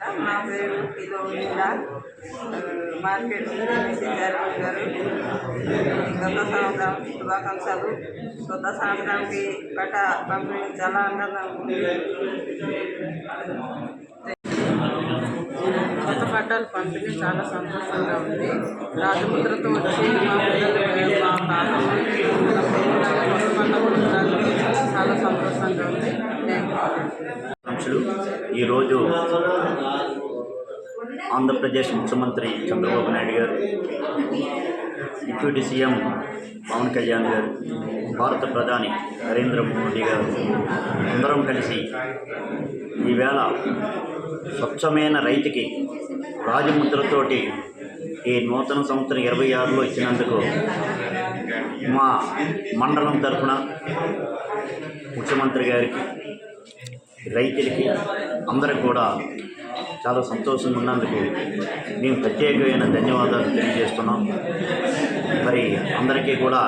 మా పేరు kilo market నుంచి గారు గత సంవత్సరం శుభాకాంక్షలు కొత్త సంవత్సరానికి పట్ట పంపిణీ చాలా అందంగా ఉంది కొత్త పట్టాలు పంపిణీ చాలా సంతోషంగా ఉంది. రాజముద్రతో వచ్చి మా పిల్లలు మా తాతమ్మ కొత్త చాలా సంతోషంగా ఉంది థ్యాంక్ యూ అధ్యక్షుడు ఈరోజు ఆంధ్రప్రదేశ్ ముఖ్యమంత్రి చంద్రబాబు నాయుడు గారు డిప్యూటీ సీఎం పవన్ కళ్యాణ్ గారు భారత ప్రధాని నరేంద్ర మోడీ గారు అందరం కలిసి ఈవేళ స్వచ్ఛమైన రైతుకి రాజముద్రతోటి ఈ నూతన సంవత్సరం ఇరవై ఆరులో ఇచ్చినందుకు మా మండలం తరఫున ముఖ్యమంత్రి గారికి రైతులకి అందరికి కూడా చాలా సంతోషంగా ఉన్నందుకు మేము ప్రత్యేకమైన ధన్యవాదాలు తెలియజేస్తున్నాం. మరి అందరికీ కూడా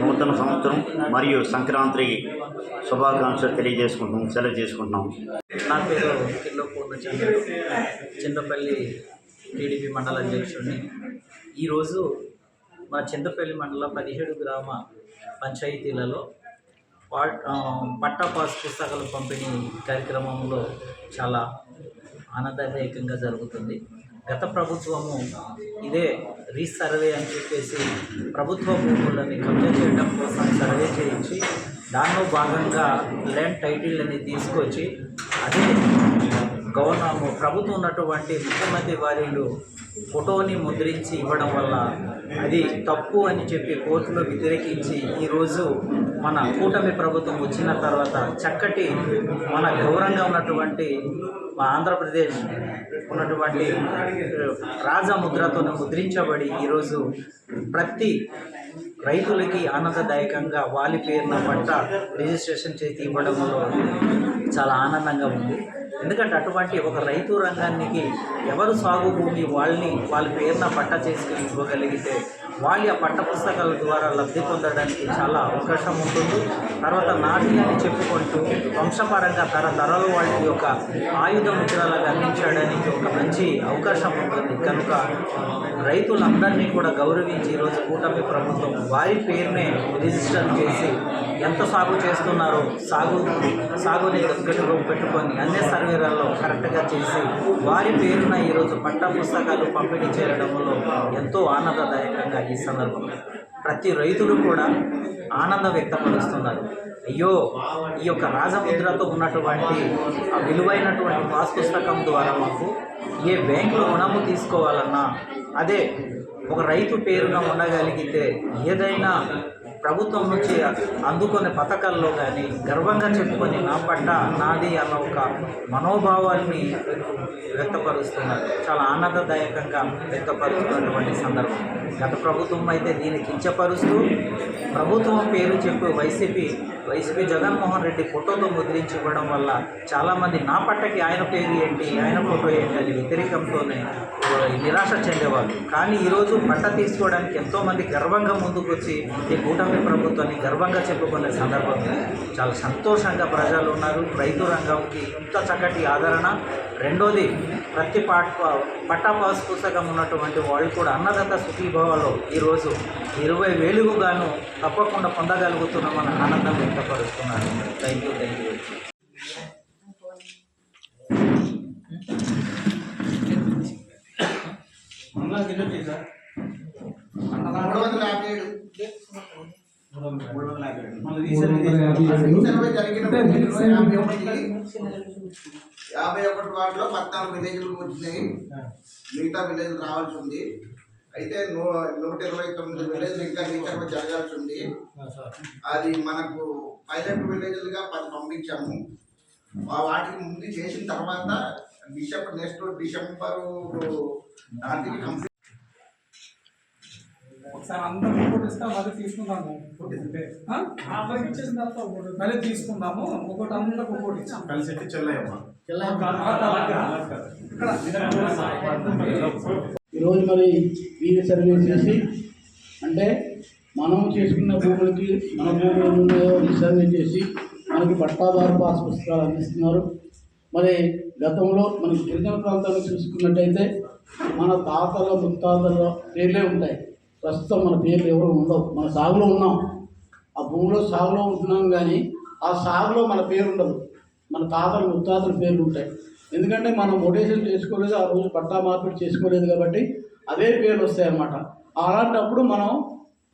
నూతన సంవత్సరం మరియు సంక్రాంతి శుభాకాంక్షలు తెలియజేసుకుంటున్నాం సెలవు చేసుకుంటున్నాం. నా పేరు కిల్లో పూర్ణచంద్రుడు చింతపల్లి టీడీపీ మండల అధ్యక్షుడిని. ఈరోజు మా చింతపల్లి మండల పదిహేడు గ్రామ పంచాయతీలలో పట్టా పాస్ పుస్తకాల పంపిణీ కార్యక్రమంలో చాలా ఆనందదాయకంగా జరుగుతుంది. గత ప్రభుత్వము ఇదే రీసర్వే అని చెప్పేసి ప్రభుత్వ భూములని కబ్జా చేయడం కోసం సర్వే చేయించి దానిలో భాగంగా ల్యాండ్ టైటిల్ అనేది తీసుకొచ్చి అదే గవర్నర్ ప్రభుత్వం ఉన్నటువంటి ముఖ్యమంత్రి వారిలు ఫోటోని ముద్రించి ఇవ్వడం వల్ల అది తప్పు అని చెప్పి కోర్టులో వ్యతిరేకించి ఈరోజు మన కూటమి ప్రభుత్వం వచ్చిన తర్వాత చక్కటి మన గౌరవంగా ఉన్నటువంటి మా ఆంధ్రప్రదేశ్ ఉన్నటువంటి రాజముద్రతో ముద్రించబడి ఈరోజు ప్రతి రైతులకి ఆనందదాయకంగా వాలి పేరున పట్ట రిజిస్ట్రేషన్ చేసి ఇవ్వడంలో చాలా ఆనందంగా ఉంది. ఎందుకంటే అటువంటి ఒక రైతు రంగానికి ఎవరు సాగు భూమి వాళ్ళని వాళ్ళ పేరున పట్ట చేసుకుని ఇవ్వగలిగితే వాళ్ళు ఆ పట్ట పుస్తకాల ద్వారా లబ్ధి పొందడానికి చాలా అవకాశం ఉంటుంది. తర్వాత నాట్యాన్ని చెప్పుకుంటూ వంశపరంగా తరతరాలు వాళ్ళకి యొక్క ఆయుధ ముద్రలాగా అందించడానికి ఒక మంచి అవకాశం ఉంటుంది. కనుక రైతులందరినీ కూడా గౌరవించి ఈరోజు కూటమి ప్రభుత్వం వారి పేరునే రిజిస్టర్ చేసి ఎంత సాగు చేస్తున్నారో సాగు సాగుని దగ్గరలో పెట్టుకొని అన్ని సర్వేలలో కరెక్ట్గా చేసి వారి పేరున ఈరోజు పట్ట పుస్తకాలు పంపిణీ చేయడంలో ఎంతో ఆనందదాయకంగా ఈ సందర్భంలో ప్రతి రైతులు కూడా ఆనందం వ్యక్తపరుస్తున్నారు. అయ్యో ఈ యొక్క రాజముద్రతో ఉన్నటువంటి ఆ విలువైనటువంటి పాస్ పుస్తకం ద్వారా మాకు ఏ బ్యాంకులో రుణము తీసుకోవాలన్నా అదే ఒక రైతు పేరున ఉండగలిగితే ఏదైనా ప్రభుత్వం నుంచి అందుకునే పథకాల్లో కానీ గర్వంగా చెప్పుకొని నా పట్ట నాది అన్న ఒక మనోభావాన్ని వ్యక్తపరుస్తున్నారు. చాలా ఆనందదాయకంగా వ్యక్తపరుస్తున్నటువంటి సందర్భం. గత ప్రభుత్వం అయితే దీన్ని కించపరుస్తూ ప్రభుత్వం పేరు చెప్పి వైసీపీ వైసీపీ జగన్మోహన్ రెడ్డి ఫోటోతో ముద్రించి ఇవ్వడం వల్ల చాలామంది నా పట్టకి ఆయన పేరు ఏంటి ఆయన ఫోటో ఏంటి అని వ్యతిరేకంతోనే నిరాశ చెందేవాళ్ళు. కానీ ఈరోజు పంట తీసుకోవడానికి ఎంతోమంది గర్వంగా ముందుకు వచ్చి ఈ కూటమి ప్రభుత్వాన్ని గర్వంగా చెప్పుకునే సందర్భం చాలా సంతోషంగా ప్రజలు ఉన్నారు రైతు రంగంకి ఇంత చక్కటి ఆదరణ రెండోది ప్రతి పాట పట్టాపాస్ పుస్తకం ఉన్నటువంటి వాళ్ళు కూడా అన్నదాత సుఖీభావాలో ఈరోజు ఇరవై వేలుకు గాను తప్పకుండా పొందగలుగుతున్నామని ఆనందం వ్యక్తపరుస్తున్నారు థ్యాంక్ యూ థ్యాంక్ యూ మూడు యాభై ఏడు యాభై ఒకటి యాభై ఒకటి వాటిలో పద్నాలుగు విలేజ్లు వచ్చినాయి. మిగతా విలేజ్ రావాల్సి ఉంది. అయితే నూ నూట ఇరవై తొమ్మిది విలేజ్లు ఇంకా రీసర్వే జరగాల్సి ఉంది. అది మనకు పైలట్ విలేజ్లుగా పది పంపించాము. ఆ వాటికి ముందు చేసిన తర్వాత డిసెంబర్ నెక్స్ట్ డిసెంబర్ నాటికి కంప్లీట్ ఒకసారి అందరం ఇంకోటి ఇస్తాం అది తీసుకుందాము? అందరికి ఇచ్చేసిన తర్వాత ఒకటి మళ్ళీ తీసుకుందాము. ఒకటి అందరికి ఒకటి ఇచ్చాం. కలిసి చెల్లయ్యమ్మ ఈరోజు మరి వీధి సర్వే చేసి అంటే మనం చేసుకున్న భూములకి మన భూములు ఉన్నాయో రీసర్వే చేసి మనకి పట్టాదారు పాస్ పుస్తకాలు అందిస్తున్నారు. మరి గతంలో మన గిరిజన ప్రాంతాన్ని చూసుకున్నట్టయితే మన తాతల ముత్తాతల పేర్లే ఉంటాయి. ప్రస్తుతం మన పేర్లు ఎవరు ఉండవు. మన సాగులో ఉన్నాం. ఆ భూమిలో సాగులో ఉంటున్నాం కానీ ఆ సాగులో మన పేరు ఉండదు మన తాతల ముత్తాతల పేర్లు ఉంటాయి. ఎందుకంటే మనం మొటేషన్ చేసుకోలేదు ఆ రోజు పట్టా మార్పిడి చేసుకోలేదు కాబట్టి అదే పేర్లు వస్తాయి అన్నమాట అలాంటప్పుడు మనం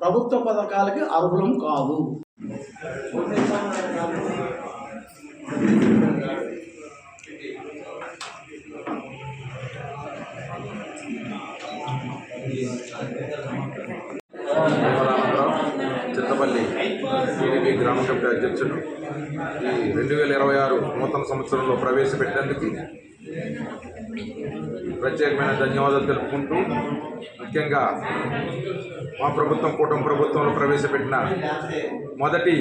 ప్రభుత్వ పథకాలకి అర్హులం కాదు. చింతపల్లి టీడీపీ గ్రామ కమిటీ అధ్యక్షుడు ఈ రెండు వేల ఇరవై ఆరు నూతన సంవత్సరంలో ప్రవేశపెట్టేందుకు ప్రత్యేకమైన ధన్యవాదాలు తెలుపుకుంటూ ముఖ్యంగా మా ప్రభుత్వం కూటమి ప్రభుత్వంలో ప్రవేశపెట్టిన మొదటి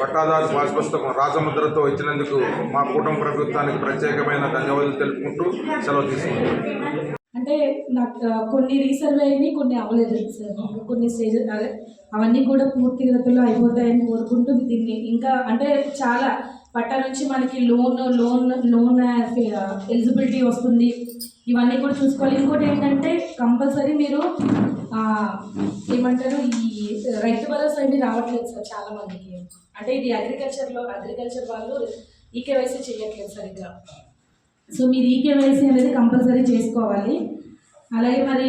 పట్టాదారు శ్వాస పుస్తకం రాజముద్రతో ఇచ్చినందుకు మా కూటమి ప్రభుత్వానికి ప్రత్యేకమైన ధన్యవాదాలు తెలుపుకుంటూ సెలవు తీసుకుంటాం అంటే నాకు కొన్ని రీసర్వే అయినాయి కొన్ని అవ్వలేదు సార్ కొన్ని స్టేజ్ అదే అవన్నీ కూడా పూర్తి గతిలో అయిపోతాయని కోరుకుంటూ దీన్ని. ఇంకా అంటే చాలా పట్టా నుంచి మనకి లోన్ లోన్ లోన్ ఎలిజిబిలిటీ వస్తుంది. ఇవన్నీ కూడా చూసుకోవాలి. ఇంకోటి ఏంటంటే కంపల్సరీ మీరు ఏమంటారు ఈ రైతు భరోసా అన్ని రావట్లేదు సార్ చాలా మందికి అంటే ఇది అగ్రికల్చర్లో అగ్రికల్చర్ వాళ్ళు ఈకేవైసీ చేయట్లేదు సరిగ్గా. సో మీరు ఈకేవైసీ అనేది కంపల్సరీ చేసుకోవాలి. అలాగే మరి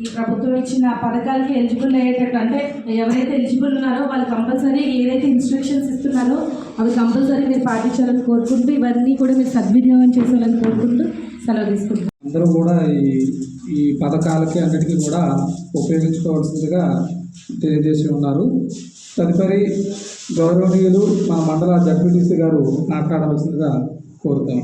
ఈ ప్రభుత్వం ఇచ్చిన పథకాలకి ఎలిజిబుల్ అయ్యేటట్టు అంటే ఎవరైతే ఎలిజిబుల్ ఉన్నారో వాళ్ళు కంపల్సరీ ఏదైతే ఇన్స్ట్రక్షన్స్ ఇస్తున్నారో అవి కంపల్సరీ మీరు పాటించాలని కోరుకుంటూ ఇవన్నీ కూడా మీరు సద్వినియోగం చేసేయాలని కోరుకుంటూ సెలవు తీసుకుంటున్నాను అందరూ కూడా ఈ ఈ పథకాలకి అన్నిటికీ కూడా ఉపయోగించుకోవాల్సిందిగా తెలియజేసి ఉన్నారు. తదుపరి గౌరవనీయులు మా మండల జడ్పీటీసీ గారు మాట్లాడవలసిందిగా కోరుతాం